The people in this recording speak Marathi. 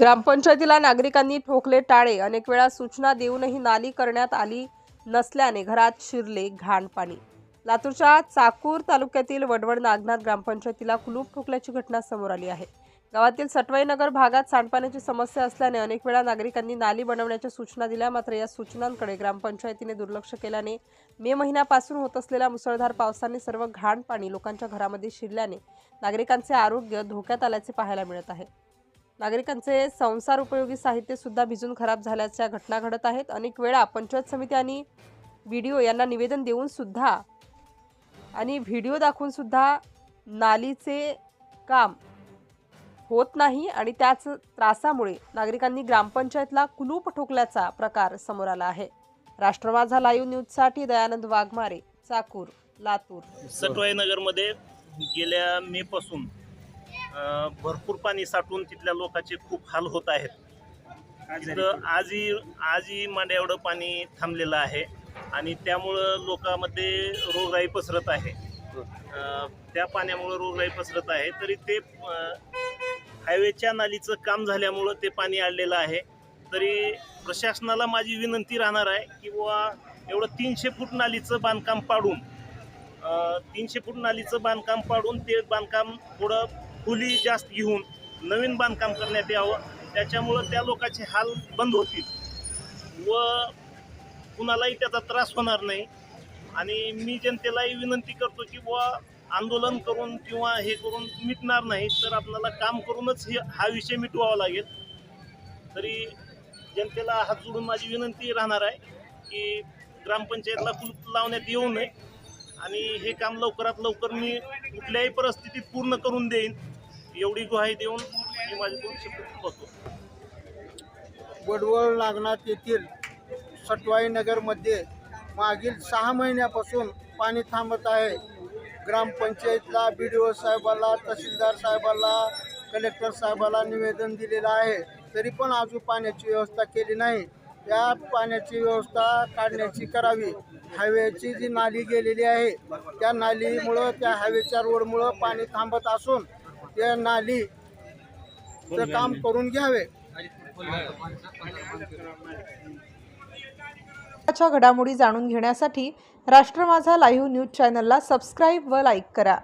ग्रामपंचायतीला नागरिकांनी ठोकले टाळे. अनेक वेळा सूचना देऊनही नाली करण्यात आली नसल्याने घरात शिरले घाण पाणी. लातूरच्या चाकूर तालुक्यातील वडवड नागनाथ ग्रामपंचायतीला कुलूप ठोकल्याची घटना समोर आली आहे. गावातील सटवाईनगर भागात सांडपाण्याची समस्या असल्याने अनेक वेळा नागरिकांनी नाली बनवण्याच्या सूचना दिल्या. मात्र या सूचनांकडे ग्रामपंचायतीने दुर्लक्ष केल्याने मे महिन्यापासून होत असलेल्या मुसळधार पावसाने सर्व घाण पाणी लोकांच्या घरामध्ये शिरल्याने नागरिकांचे आरोग्य धोक्यात आल्याचे पाहायला मिळत आहे. नागरिकांचे संसार उपयोगी साहित्यसुद्धा भिजून खराब झाल्याच्या घटना घडत आहेत. अनेक वेळा पंचायत समिती आणि व्हिडिओ यांना निवेदन देऊन सुद्धा आणि व्हिडिओ दाखवून सुद्धा नालीचे काम होत नाही आणि त्याच त्रासामुळे नागरिकांनी ग्रामपंचायतला कुलूप ठोकल्याचा प्रकार समोर आला आहे. राष्ट्रवाझा लाईव्ह न्यूजसाठी दयानंद वाघमारे चाकूर लातूर. सटवाई नगरमध्ये गेल्या मे पासून भरपूर पाणी साठून तिथल्या लोकांचे खूप हाल होत आहेत. तिथं आजही आजही मांड्या एवढं पाणी थांबलेलं आहे आणि त्यामुळं लोकांमध्ये रोगराई पसरत आहे. त्या पाण्यामुळं रोगराई पसरत आहे. तरी ते हायवेच्या नालीचं काम झाल्यामुळं ते पाणी आणलेलं आहे. तरी प्रशासनाला माझी विनंती राहणार आहे की बुवा एवढं तीनशे फूट नालीचं बांधकाम पाडून तीनशे फूट नालीचं बांधकाम पाडून ते बांधकाम थोडं खोली जास्त घेऊन नवीन बांधकाम करण्यात यावं. त्याच्यामुळं त्या लोकांचे हाल बंद होतील. व कुणालाही त्याचा त्रास होणार नाही. आणि मी जनतेलाही विनंती करतो की बुवा आंदोलन करून किंवा हे करून मिटणार नाही तर आपल्याला काम करूनच हे हा विषय मिटवावा लागेल. तरी जनतेला हात जोडून माझी विनंती राहणार आहे की ग्रामपंचायतला कुलूप लावण्यात येऊ नये. आणि हे काम लवकरात लवकर मी कुठल्याही परिस्थितीत पूर्ण करून देईन. एवढी ग्वाही देऊन मी माझी दोन शब्द होतो वडवळ नागनाथ येथील सटवाई नगरमध्ये मागील सहा महिन्यापासून पाणी थांबत आहे. ग्रामपंचायतला बी डी ओ साहेबाला तहसीलदार साहेबाला कलेक्टर साहेबाला निवेदन दिलेलं आहे. तरी पण अजून पाण्याची व्यवस्था केली नाही. त्या पाण्याची व्यवस्था काढण्याची करावी. हायवेची जी नाली गेलेली आहे त्या नालीमुळं त्या हायवेच्या रोडमुळं पाणी थांबत असून त्या नालीचं काम करून घ्यावे. घडामोडी जाणून घेण्यासाठी राष्ट्र माझा लाईव्ह न्यूज चॅनलला सबस्क्राईब व लाईक करा.